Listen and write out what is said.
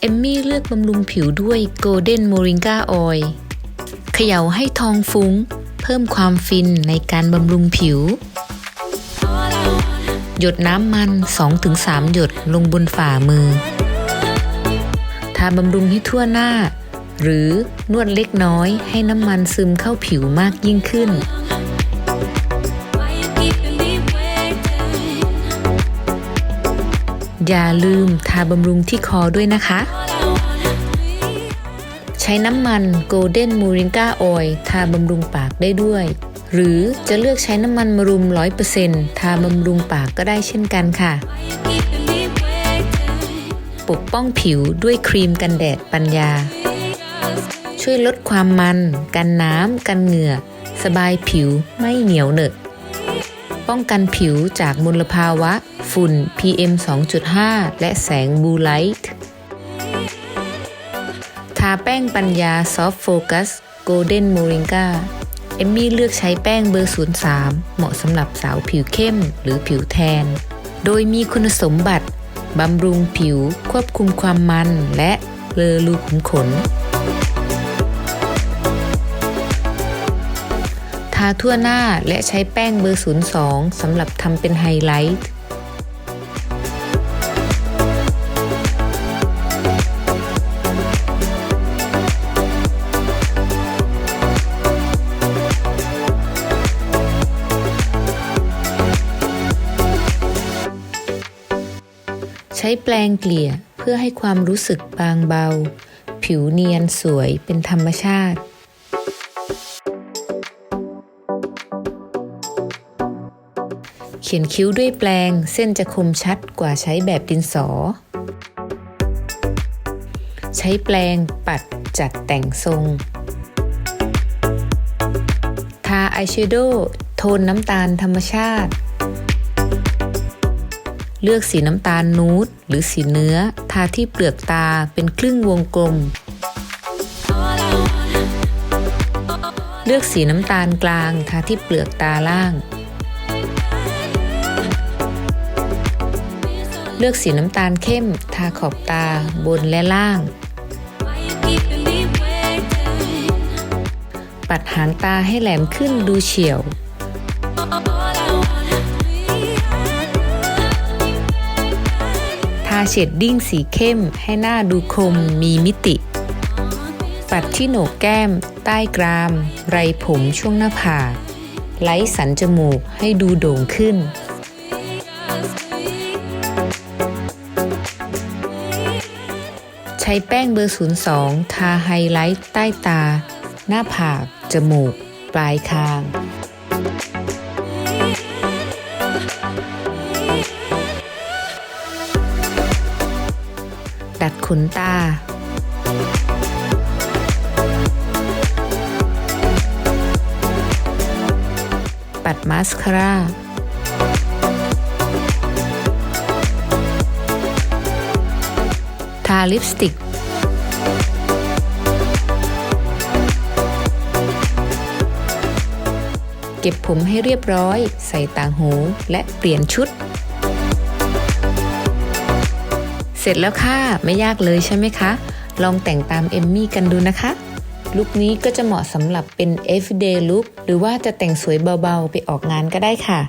เอมมี่เลือกบำรุงผิวด้วย Golden Moringa Oil เขย่าให้ทองฟุ้ง เพิ่มความฟินในการบำรุงผิว หยดน้ำมัน 2-3 หยดลงบนฝ่ามือ ทาบำรุงให้ทั่วหน้า หรือนวดเล็กน้อยให้น้ำมันซึมเข้าผิวมากยิ่งขึ้น อย่าลืมทาบำรุงที่คอด้วยนะคะ ใช้น้ำมัน Golden Moringa Oil ทาบำรุงปากได้ด้วย หรือจะเลือกใช้น้ำมันมะรุม 100%ทาบำรุงปากก็ได้เช่นกันค่ะ ปกป้องผิวด้วยครีมกันแดดปัญญา ช่วยลดความมัน กันน้ำกันเหงื่อ สบายผิวไม่เหนียวเหนอะ ป้องกันผิวจากมลภาวะ ฝุ่น PM 2.5 และแสงบูไลท์ทาแป้งปัญญาซอฟ t โฟกัสโกลเด้นโมริงกาเอมมี่เลือกใช้แป้งเบอร์ 03 เหมาะสำหรับสาวผิวเข้มหรือผิวแทน โดยมีคุณสมบัติบำรุงผิวควบคุมความมันและเลอรูขุมขน ทาทั่วหน้าและใช้แป้งเบอร์ 02สำหรับทำเป็นไฮไลท์ใช้แปรงเกลี่ยเพื่อให้ความรู้สึกบางเบา ผิวเนียนสวยเป็นธรรมชาติ ขียนคิ้วด้วยแปรงเส้นจะคมชัดกว่าใช้แบบดินสอ ใช้แปรงปัดจัดแต่งทรง ทาอายแชโดว์โทนน้ำตาลธรรมชาติ เลือกสีน้ำตาลนูดหรือสีเนื้อ ทาที่เปลือกตาเป็นครึ่งวงกลม เลือกสีน้ำตาลกลาง ทาที่เปลือกตาล่าง เลือกสีน้ำตาลเข้ม ทาขอบตาบนและล่าง ปัดหางตาให้แหลมขึ้นดูเฉียว ทาเชดดิ้งสีเข้มให้หน้าดูคมมีมิติ ปัดที่โหนกแก้ม ใต้กราม ไรผมช่วงหน้าผากไล้สันจมูกให้ดูโด่งขึ้น ช้แป้งเบอร์ 02 ทาไฮไลท์ใต้ตา หน้าผาก จมูก ปลายคาง ดัดขนตาปัดมาสคาร่าาลิปสติก เก็บผมให้เรียบร้อย ใส่ต่างหูและเปลี่ยนชุด เสร็จแล้วค่ะ ไม่ยากเลยใช่ไหมคะ ลองแต่งตามเอมมี่กันดูนะคะลุคนี้ก็จะเหมาะสำหรับเป็น everyday look หรือว่าจะแต่งสวยเบาๆ ไปออกงานก็ได้ค่ะ